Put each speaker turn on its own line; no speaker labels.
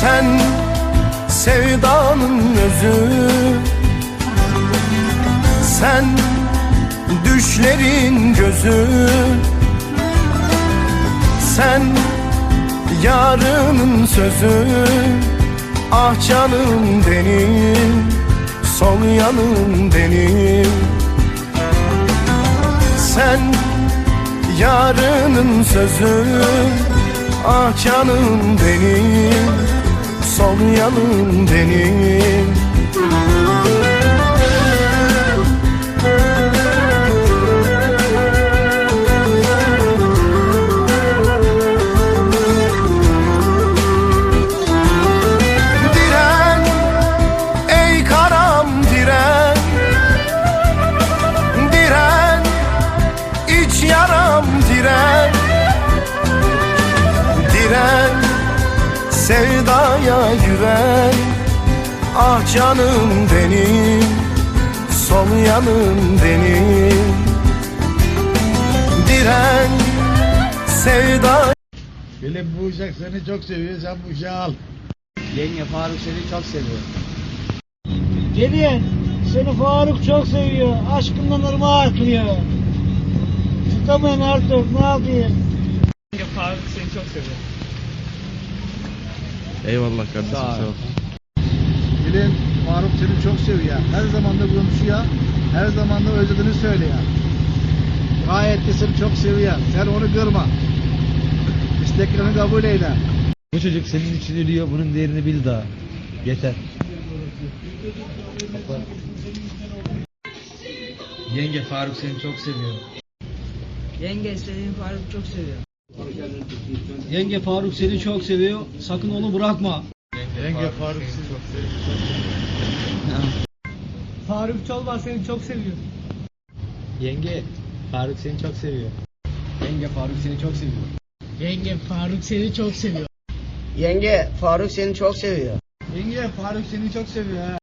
Sen sevdanın özü. Sen düşlerin gözü. Sen yarının sözü. Ah canım benim Sol yanım benim. Sen yarının sözü. Ah canım benim Sol yanım benim sevdaya güven Ah canım benim Sol yanım benim Diren sevda
Benim bu uşak seni çok seviyor, sen bu uşağı al.
Yenge Faruk seni çok seviyor.
Gelin seni Faruk çok seviyor. Aşkından ırmağa akıyor. Tutamayın artık ne yapayım?
Yenge Faruk seni çok seviyor.
Eyvallah kardeşim
Sağ ol.
sağ ol.
Gelin Faruk seni çok seviyor. Her zaman da konuşuyor. Her zaman da özlediğini söylüyor. Gayet de seni çok seviyor. Sen onu kırma. İsteklerini kabul eyle.
Bu çocuk senin için ölüyor, bunun değerini bil daha. Yeter. Yenge Faruk seni çok seviyor.
Yenge seni Faruk çok seviyor.
Yenge Faruk seni çok seviyor. Sakın onu bırakma.
Yenge Faruk seni çok
Faruk Çolban seni çok seviyor.
Yenge Faruk seni çok seviyor.
Yenge Faruk seni çok seviyor. Yenge Faruk seni çok seviyor.
Yenge Faruk seni çok seviyor.
Yenge Faruk seni çok seviyor ha.